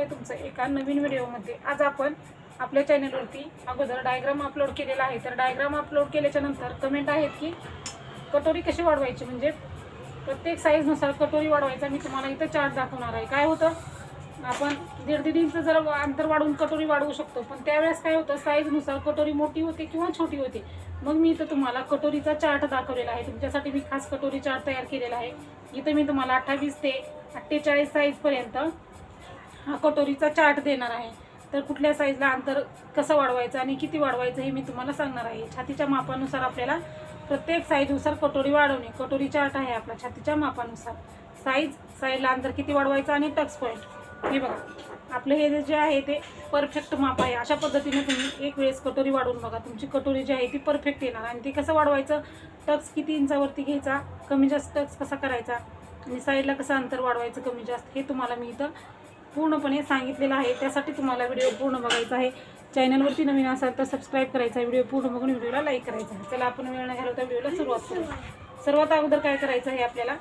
आहे तुमचं एका नवीन व्हिडिओमध्ये. आज आपण आपल्या चॅनलवरती अगोदर डायग्राम अपलोड केलेला आहे. तर डायग्राम अपलोड केल्याच्यानंतर कमेंट आहेत की कटोरी कशी वाढवायची? म्हणजे प्रत्येक साईजनुसार कटोरी वाढवायचा मी तुम्हाला इथं चार्ट दाखवणार आहे. काय होतं? आपण दीड दीड इंच जर अंतर वाढवून कटोरी वाढवू शकतो पण त्यावेळेस काय होतं? साईजनुसार कटोरी मोठी होते किंवा छोटी होते. मग मी इथं तुम्हाला कटोरीचा चार्ट दाखवलेला आहे. तुमच्यासाठी मी खास कटोरी चार्ट तयार केलेला आहे. इथं मी तुम्हाला अठ्ठावीस ते अठ्ठेचाळीस साईजपर्यंत हा कटोरीचा चार्ट देणार आहे. तर कुठल्या साईजला अंतर कसं वाढवायचं आणि किती वाढवायचं हे मी तुम्हाला सांगणार आहे. छातीच्या मापानुसार आपल्याला प्रत्येक साईजनुसार कटोरी वाढवणे कटोरी चार्ट आहे आपला छातीच्या मापानुसार. साईज साईजला अंतर किती वाढवायचं आणि टक्स पॉईंट हे बघा आपलं हे जे आहे ते परफेक्ट माप आहे. अशा पद्धतीने तुम्ही एक वेळेस कटोरी वाढवून बघा. तुमची कटोरी जी आहे ती परफेक्ट येणार आणि ते कसं वाढवायचं? टक्स किती इंचावरती घ्यायचा? कमी जास्त टक्स कसा करायचा? आणि साईडला कसं अंतर वाढवायचं? कमी जास्त? हे तुम्हाला मी इथं पूर्णपणे सांगितलेलं आहे. त्यासाठी तुम्हाला व्हिडिओ पूर्ण बघायचा आहे. चॅनलवरती नवीन असाल तर सबस्क्राईब करायचा आहे. व्हिडिओ पूर्ण बघून व्हिडिओला लाईक करायचा आहे. चला आपण वेळ न घालवता व्हिडिओला सुरुवात करू. सर्वात अगोदर काय करायचं आहे आपल्याला?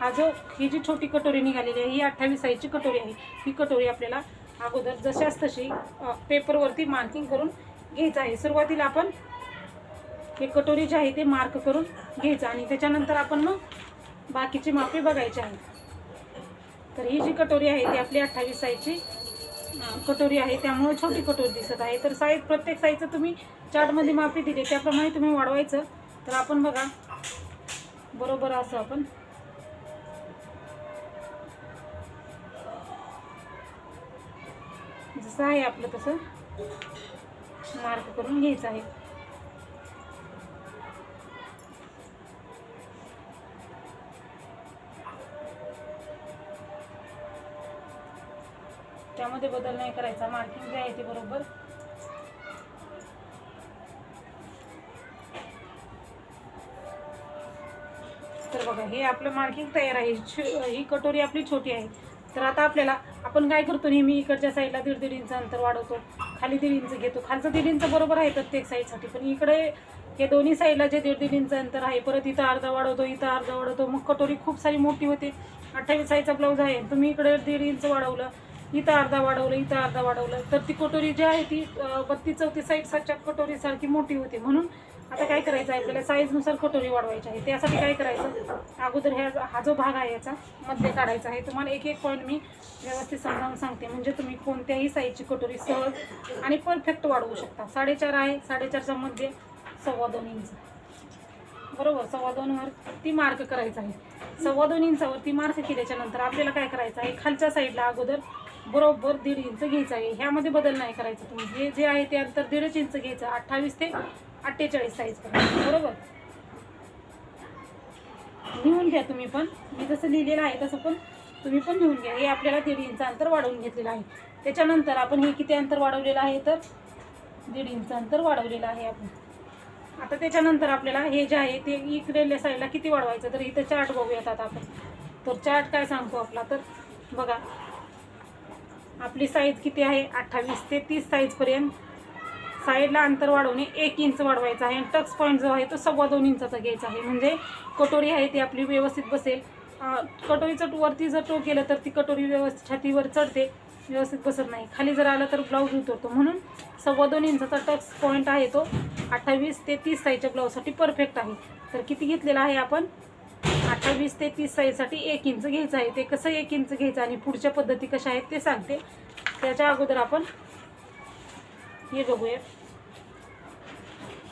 हा जो ही जी छोटी कटोरी निघालेली आहे ही अठ्ठावीस साईजची कटोरी आहे. ही कटोरी आपल्याला अगोदर जशाच तशी पेपरवरती मार्किंग करून घ्यायचं आहे. सुरुवातीला आपण हे कटोरी जे आहे ते मार्क करून घ्यायचं आणि त्याच्यानंतर आपण मग बाकीची मापे बघायची आहेत तर ही जी कटोरी आहे ती आपली अठ्ठावीस साईजची कटोरी आहे. त्यामुळे छोटी कटोरी दिसत आहे. तर साईज प्रत्येक साईजचं तुम्ही चार्टमध्ये माफी दिली. त्याप्रमाणे तुम्ही वाढवायचं. तर आपण बघा. बरोबर असं आपण. जसं आहे आपलं तसं. मार्क करून घ्यायचं आहे. त्यामध्ये बदल नाही करायचा. मार्किंग जे आहे ते बरोबर. तर बघा हे आपलं मार्किंग तयार आहे. ही कटोरी आपली छोटी आहे. तर आता आपल्याला आपण काय करतो नेहमी इकडच्या साईडला दीड दीड इंच अंतर वाढवतो. खाली दीड इंच घेतो. खालचं दीड इंच बरोबर आहे प्रत्येक साईडसाठी पण इकडे हे दोन्ही साईडला जे दीड दीड इंच अंतर आहे परत इथं अर्धा वाढवतो इथं अर्धा वाढवतो. मग कटोरी खूप सारी मोठी होते. अठ्ठावीस साईजचा ब्लाऊज आहे. तुम्ही इकडे दीड इंच वाढवलं इथं अर्धा वाढवलं इथं अर्धा वाढवलं. तर ती कटोरी जी आहे ती बत्तीस चौतीस सातच्या कटोरीसारखी मोठी होते. म्हणून आता काय करायचं? आहे आपल्याला साईजनुसार कटोरी वाढवायची आहे. त्यासाठी काय करायचं? अगोदर ह्या हा जो भाग आहे याचा मध्ये काढायचा आहे. तुम्हाला एक एक पॉईंट मी व्यवस्थित समजावून सांगते. म्हणजे तुम्ही कोणत्याही साईजची कटोरी सहज आणि परफेक्ट वाढवू शकता. साडेचार आहे. साडेचारच्या मध्ये सव्वा दोन इंच बरोबर? सव्वा दोनवर ती मार्क करायचं आहे. सव्वा दोन इंचावरती मार्क केल्याच्यानंतर आपल्याला काय करायचं आहे? खालच्या साईडला अगोदर बरोबर दीड इंच घ्यायचं आहे. ह्यामध्ये बदल नाही करायचं तुम्ही. हे जे आहे ते अंतर दीडच इंच घ्यायचं. अठ्ठावीस ते अठ्ठेचाळीस साईजपर्यंत बरोबर? लिहून घ्या तुम्ही पण. मी जसं लिहिलेलं आहे तसं पण तुम्ही पण लिहून घ्या. हे आपल्याला दीड इंच अंतर वाढवून घेतलेलं आहे. त्याच्यानंतर आपण हे किती अंतर वाढवलेलं आहे तर? दीड इंच अंतर वाढवलेलं आहे आपण. आता त्याच्यानंतर आपल्याला हे जे आहे ते इकडेल्या साईडला किती वाढवायचं? तर इथं चार्ट बघूयात आता आपण. तर चार्ट काय सांगतो आपला? तर बघा आपली साईज किती आहे? अठ्ठावीस ते तीस साईजपर्यंत साईडला अंतर वाढवणे एक इंच वाढवायचं आहे. आणि टक्स पॉईंट जो आहे तो सव्वा दोन इंचाचा घ्यायचा आहे. म्हणजे कटोरी आहे ती आपली व्यवस्थित बसेल. कटोरीचं वरती जर टो केलं तर ती कटोरी व्यवस्थित छातीवर चढते. व्यवस्थित बसत नाही. खाली जर आलं तर ब्लाऊज उतरतो. म्हणून सव्वा दोन इंचाचा टक्स पॉईंट आहे तो. अठ्ठावीस ते तीस साईजच्या ब्लाऊजसाठी परफेक्ट आहे. तर किती घेतलेला आहे आपण? अठ्ठावीस ते तीस साईजसाठी एक इंच घ्यायचं आहे. ते कसं एक इंच घ्यायचं आणि पुढच्या पद्धती कशा आहेत ते सांगते. त्याच्या अगोदर आपण हे बघूया.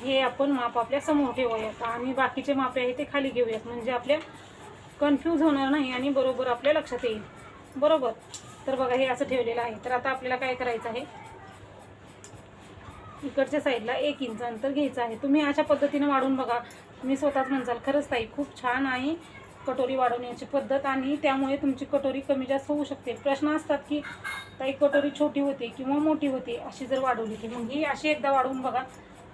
हे आपण माप आपल्यासमोर ठेवूयात. आणि बाकीचे मापे आहे ते खाली घेऊयात. म्हणजे आपल्या कन्फ्यूज होणार नाही आणि बरोबर आपल्या लक्षात येईल. बरोबर? तर बघा हे असं ठेवलेलं आहे. तर आता आपल्याला काय करायचं आहे? इकडच्या साईडला एक इंच अंतर घ्यायचं आहे. तुम्ही अशा पद्धतीने वाढून बघा. तुम्ही स्वतःच म्हणसाल खरंच ताई खूप छान आहे कटोरी वाढवण्याची पद्धत आणि त्यामुळे तुमची कटोरी कमी जास्त होऊ शकते. प्रश्न असतात की ताई कटोरी छोटी होते किंवा मोठी होते अशी जर वाढवली की मग ही अशी एकदा वाढवून बघा.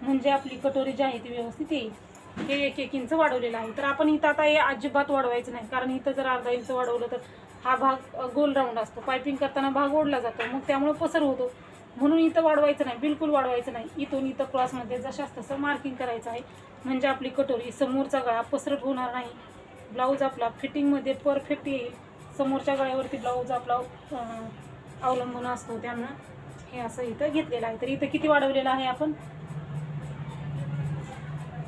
म्हणजे आपली कटोरी जी आहे ती व्यवस्थित येईल. हे एक एक इंच वाढवलेलं आहे. तर आपण इथं आता हे अजिबात वाढवायचं नाही. कारण इथं जर अर्धा इंच वाढवलं तर हा भाग गोल राऊंड असतो. पायपिंग करताना भाग ओढला जातो. मग त्यामुळे पसर होतो. म्हणून इथं वाढवायचं नाही बिलकुल वाढवायचं नाही. इथून इथं क्रॉसमध्ये जशाच तसं मार्किंग करायचं आहे. म्हणजे आपली कटोरी समोरचा गळा पसरट होणार नाही. ब्लाऊज आपला फिटिंगमध्ये परफेक्ट येईल. समोरच्या गळ्यावरती ब्लाऊज आपला अवलंबून असतो त्यामुळं हे असं इथं घेतलेलं आहे. तर इथं किती वाढवलेलं आहे आपण?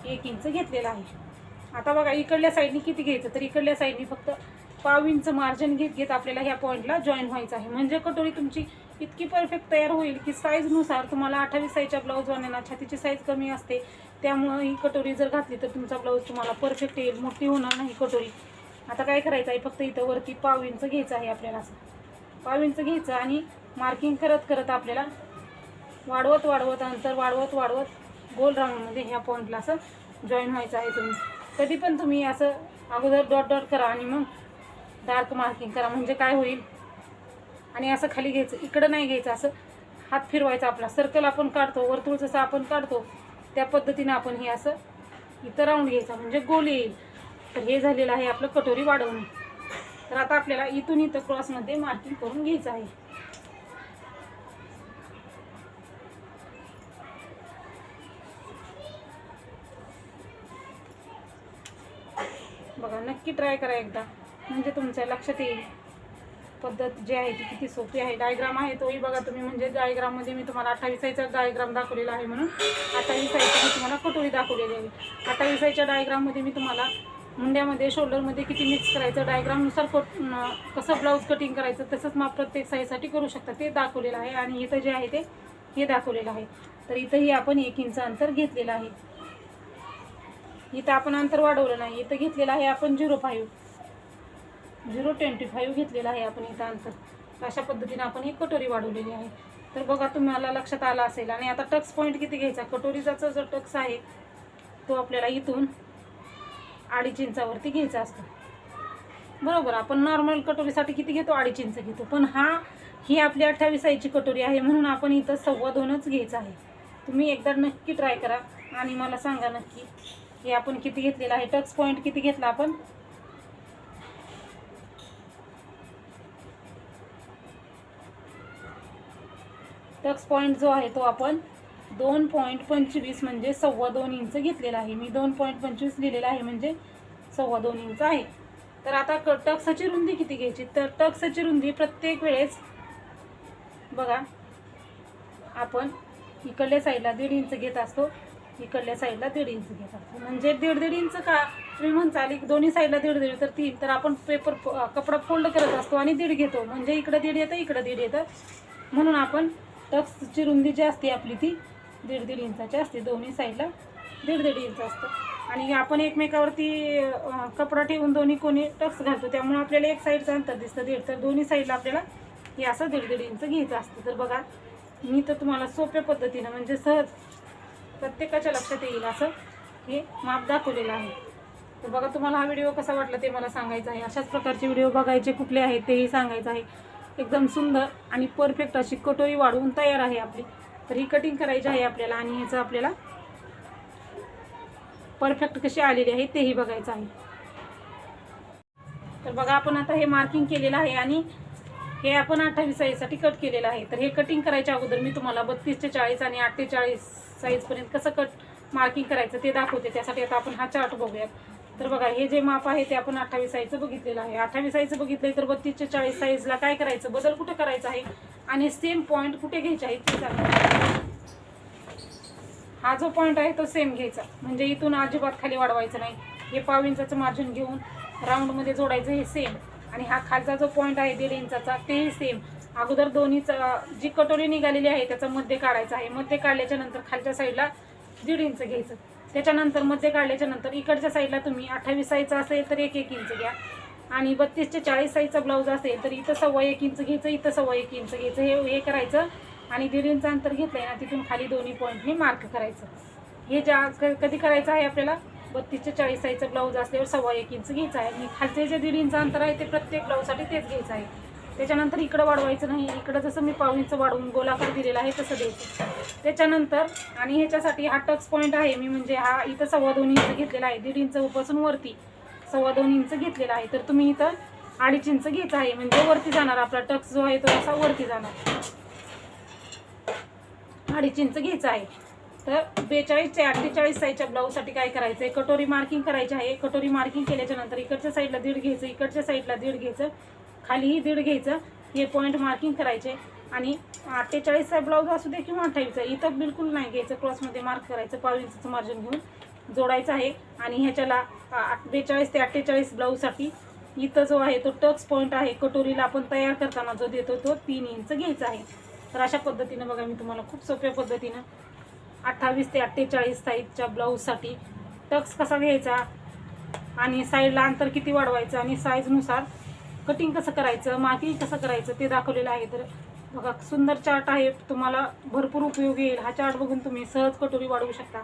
एक इंच घेतलेलं आहे. आता बघा इकडल्या साईडनी किती घ्यायचं? तर इकडल्या साईडनी फक्त पाव इंच मार्जिन घेत घेत आपल्याला ह्या पॉईंटला जॉईन व्हायचं आहे. म्हणजे कटोरी तुमची इतकी परफेक्ट तयार होईल की साईजनुसार तुम्हाला अठ्ठावीस साईजच्या ब्लाऊज ब्लाऊजवाल्यांना छातीची साईज कमी असते. त्यामुळं ही कटोरी जर घातली तर तुमचा ब्लाऊज तुम्हाला परफेक्ट येईल मोठी होणार नाही कटोरी. आता काय करायचं आहे फक्त इथं वरती पाव इंच घ्यायचं आहे आपल्याला असं. पाव इंच घ्यायचं आणि मार्किंग करत करत आपल्याला वाढवत वाढवत अंतर वाढवत वाढवत गोल राऊंडमध्ये ह्या पॉईंटला असं जॉईन व्हायचं आहे तुम्ही. कधी पण तुम्ही असं अगोदर डॉट डॉट करा आणि मग डार्क मार्किंग करा. म्हणजे काय होईल? आणि असं खाली घ्यायचं इकडं नाही घ्यायचं असं हात फिरवायचा आपला. सर्कल आपण काढतो वर्तुळ जसं आपण काढतो त्या पद्धतीनं आपण हे असं इथं राऊंड घ्यायचा. म्हणजे गोल येईल. तर हे झालेलं आहे आपलं कटोरी वाढवणे तर आता आपल्याला इथून इथं क्रॉसमध्ये मार्किंग करून घ्यायचं आहे. बघा नक्की ट्राय करा एकदा. म्हणजे तुमच्या लक्षात येईल. पद्धत जी आहे ती किती सोपी आहे. डायग्राम आहे तोही बघा तुम्ही. म्हणजे डायग्राममध्ये मी तुम्हाला अठ्ठावीसाईचा डायग्राम दाखवलेला आहे म्हणून. अठ्ठावीसाईची मी तुम्हाला कटोरी दाखवलेली आहे. अठ्ठावीसाईच्या डायग्राममध्ये मी तुम्हाला मुंड्यामध्ये शोल्डरमध्ये किती मिक्स करायचं डायग्रामनुसार कट कसं ब्लाऊज कटिंग करायचं तसंच माप प्रत्येक साईजसाठी करू शकता. ते दाखवलेलं आहे. आणि इथं जे आहे ते हे दाखवलेलं आहे. तर इथंही आपण एक इंच अंतर घेतलेलं आहे. इथं आपण अंतर वाढवलं नाही. इथं घेतलेलं आहे आपण zero five zero twenty five घेतलेला आहे आपण इथं अंतर अशा पद्धतीने आपण ही कटोरी वाढवलेली आहे. तर बघा तुम्हाला लक्षात आला असेल. आणि आता टक्स पॉईंट किती घ्यायचा? कटोरीचा जो टक्स आहे तो आपल्याला इथून अडीच इंचावरती घ्यायचा असतो. बरोबर आपण नॉर्मल कटोरीसाठी किती घेतो? अडीच इंच घेतो. पण हा ही आपली अठ्ठावीस आईची कटोरी आहे म्हणून आपण इथं सव्वा दोनच घ्यायचं आहे. तुम्ही एकदा नक्की ट्राय करा. आणि मला सांगा नक्की हे आपण किती घेतलेलं आहे? टच पॉईंट किती घेतला आपण? टक्स पॉईंट जो आहे तो आपण दोन पॉईंट पंचवीस म्हणजे सव्वा दोन इंच घेतलेला आहे. मी दोन पॉईंट पंचवीस लिहिलेला आहे म्हणजे सव्वा दोन इंच आहे. तर आता क टक्साची रुंदी किती घ्यायची? तर टक्साची रुंदी प्रत्येक वेळेस बघा आपण इकडल्या साईडला दीड इंच घेत असतो इकडल्या साईडला दीड इंच घेत असतो. म्हणजे दीड दीड इंच का? तुम्ही म्हणताल दोन्ही साईडला दीड दीड तर तीन. तर आपण पेपर कपडा फोल्ड करत असतो आणि दीड घेतो. म्हणजे इकडं दीड येतं इकडं दीड येतं. म्हणून आपण टक्सची रुंदी जी असते आपली ती दीड दीड इंचाची असते दोन्ही साईडला दीड दीड इंच असतं. आणि आपण एकमेकावरती कपडा ठेवून दोन्ही कोणी टक्स घालतो त्यामुळे आपल्याला एक साईडचं अंतर दिसतं दीड. तर दोन्ही साईडला आपल्याला हे असं दीड दीड इंच घ्यायचं असतं. तर बघा मी तर तुम्हाला सोप्या पद्धतीनं म्हणजे सहज प्रत्येकाच्या लक्षात येईल असं हे माप दाखवलेलं आहे. तर बघा तुम्हाला हा व्हिडिओ कसा वाटला ते मला सांगायचं आहे. अशाच प्रकारचे व्हिडिओ बघायचे कुठले आहेत तेही सांगायचं आहे. एकदम सुंदर आणि परफेक्ट अशी कटोरी वाढवून तयार आहे आपली. तर ही कटिंग करायची आहे आपल्याला आणि ह्याचं आपल्याला परफेक्ट कशी आलेली आहे तेही बघायचं आहे. तर बघा आपण आता हे मार्किंग केलेलं आहे आणि हे आपण अठ्ठावीस साईजसाठी कट केलेलं आहे. तर हे कटिंग करायच्या अगोदर मी तुम्हाला बत्तीस ते चाळीस आणि आठ ते चाळीस साईजपर्यंत कसं कट मार्किंग करायचं ते दाखवते. त्यासाठी आता आपण हा चार्ट बघूयात. तर बघा हे जे माप आहे ते आपण अठ्ठावीस साईजचं बघितलेलं आहे. अठ्ठावीस साईजचं बघितलं तर बत्तीसचे चाळीस साईजला काय करायचं? बदल कुठे करायचा आहे? आणि सेम पॉईंट कुठे घ्यायचे आहे ते सांगा. हा जो पॉईंट आहे तो सेम घ्यायचा. म्हणजे इथून अजिबात खाली वाढवायचं नाही. हे पाव इंचाचं मार्जिन घेऊन राऊंडमध्ये जोडायचं हे सेम आणि हा खालचा जो पॉईंट आहे दीड इंचाचा तेही सेम अगोदर दोन्हीचा जी कटोरी निघालेली आहे त्याचा मध्य काढायचा आहे. मध्य काढल्याच्या नंतर खालच्या साईडला दीड इंच घ्यायचं. त्याच्यानंतर मध्य काढल्याच्या नंतर इकडच्या साईडला तुम्ही अठ्ठावीस साईजचा असेल तर एक एक इंच घ्या. आणि बत्तीसचे चाळीस साईजचा ब्लाऊज असेल तर इथं सव्वा एक इंच घ्यायचं इथं सव्वा एक इंच घ्यायचं. हे हे करायचं. आणि दीड इंच अंतर आहे ना तिथून खाली दोन्ही पॉईंटने मार्क करायचं. हे ज्या क- कधी करायचं आहे आपल्याला? बत्तीसचे चाळीस साईजचा ब्लाऊज असल्यावर सव्वा एक इंच घ्यायचं आहे. आणि खालचे जे दीड इंच अंतर आहे ते प्रत्येक ब्लाऊजसाठी तेच घ्यायचं आहे. त्याच्यानंतर इकडं वाढवायचं नाही इकडं जसं मी पाव वाढवून गोलाकार दिलेला आहे तसं द्यायचं. त्याच्यानंतर आणि ह्याच्यासाठी हा टक्स पॉईंट आहे मी म्हणजे हा इथं सव्वा दोन इंच घेतलेला आहे दीड इंच उपासून वरती सव्वा दोन इंच घेतलेला आहे. तर तुम्ही इथं अडीच इंच घ्यायचं आहे म्हणजे वरती जाणार आपला टक्स जो आहे तो असा वरती जाणार. अडीच इंच घ्यायचं आहे. तर बेचाळीस ते अठ्ठेचाळीस साईजच्या ब्लाऊजसाठी काय करायचं आहे? कटोरी मार्किंग करायची आहे. कटोरी मार्किंग केल्याच्यानंतर इकडच्या साईडला दीड घ्यायचं इकडच्या साईडला दीड घ्यायचं. खालीही दीड घ्यायचं हे पॉईंट मार्किंग करायचे आणि अठ्ठेचाळीसचा ब्लाऊज असू दे किंवा अठ्ठावीसचा इथं बिलकुल नाही घ्यायचं. क्रॉसमध्ये मार्क करायचं पाव इंचचं मार्जिन घेऊन जोडायचं आहे. आणि ह्याच्याला बेचाळीस ते अठ्ठेचाळीस ब्लाऊजसाठी इथं जो आहे तो टक्स पॉईंट आहे. कटोरीला आपण तयार करताना जो देतो तो तीन इंच घ्यायचा आहे. तर अशा पद्धतीनं बघा मी तुम्हाला खूप सोप्या पद्धतीनं अठ्ठावीस ते अठ्ठेचाळीस साईजच्या ब्लाऊजसाठी टक्स कसा घ्यायचा आणि साईडला अंतर किती वाढवायचं आणि साईजनुसार कटिंग कसं करायचं माती कसं करायचं ते दाखवलेलं आहे. तर बघा सुंदर चार्ट आहे तुम्हाला भरपूर उपयोग येईल. हा चार्ट बघून तुम्ही सहज कटोरी वाढवू शकता.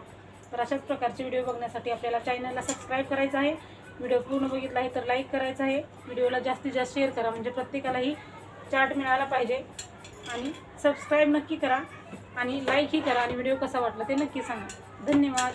तर अशाच प्रकारचे व्हिडिओ बघण्यासाठी आपल्याला चॅनलला सबस्क्राईब करायचं आहे. व्हिडिओ पूर्ण बघितला आहे तर लाईक करायचं आहे. व्हिडिओला जास्तीत जास्त शेअर करा म्हणजे प्रत्येकालाही चार्ट मिळाला पाहिजे. आणि सबस्क्राईब नक्की करा आणि लाईकही करा आणि व्हिडिओ कसा वाटला ते नक्की सांगा. धन्यवाद.